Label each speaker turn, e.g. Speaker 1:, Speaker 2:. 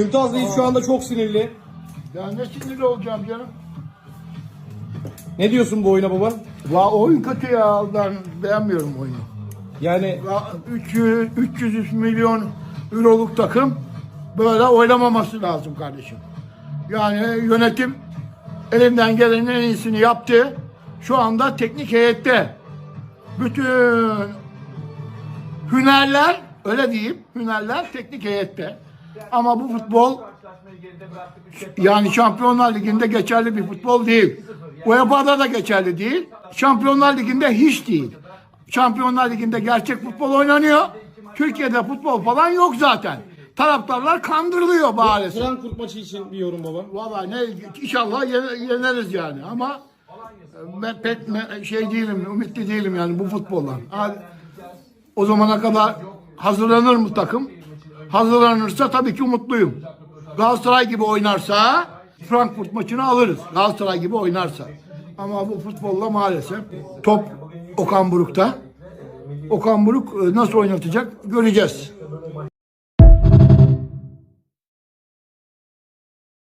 Speaker 1: Mümtaz Reis şu anda çok sinirli.
Speaker 2: Ya ne sinirli olacağım canım.
Speaker 1: Ne diyorsun bu oyuna baba?
Speaker 2: Va oyun kötü ya. Ben beğenmiyorum oyunu.
Speaker 1: Yani
Speaker 2: Va 300, 300 milyon euroluk takım böyle oynamaması lazım kardeşim. Yani yönetim elinden gelenin en iyisini yaptı. Şu anda teknik heyette bütün hünerler öyle diyeyim hünerler teknik heyette. Ama bu futbol yani Şampiyonlar Ligi'nde geçerli bir futbol değil. UEFA'da da geçerli değil. Şampiyonlar Ligi'nde hiç değil. Şampiyonlar Ligi'nde gerçek futbol oynanıyor. Türkiye'de futbol falan yok zaten. Taraftarlar kandırılıyor maalesef.
Speaker 1: Frankfurt maçı için bir yorum baba.
Speaker 2: Vallahi ne inşallah ye- yeneriz yani ama e, ben pek şey değilim, ümitli değilim yani bu futboldan. Hadi, o zamana kadar hazırlanır mı takım? Hazırlanırsa tabii ki umutluyum. Galatasaray gibi oynarsa Frankfurt maçını alırız. Galatasaray gibi oynarsa. Ama bu futbolla maalesef top Okan Buruk'ta. Okan Buruk e, nasıl oynatacak göreceğiz.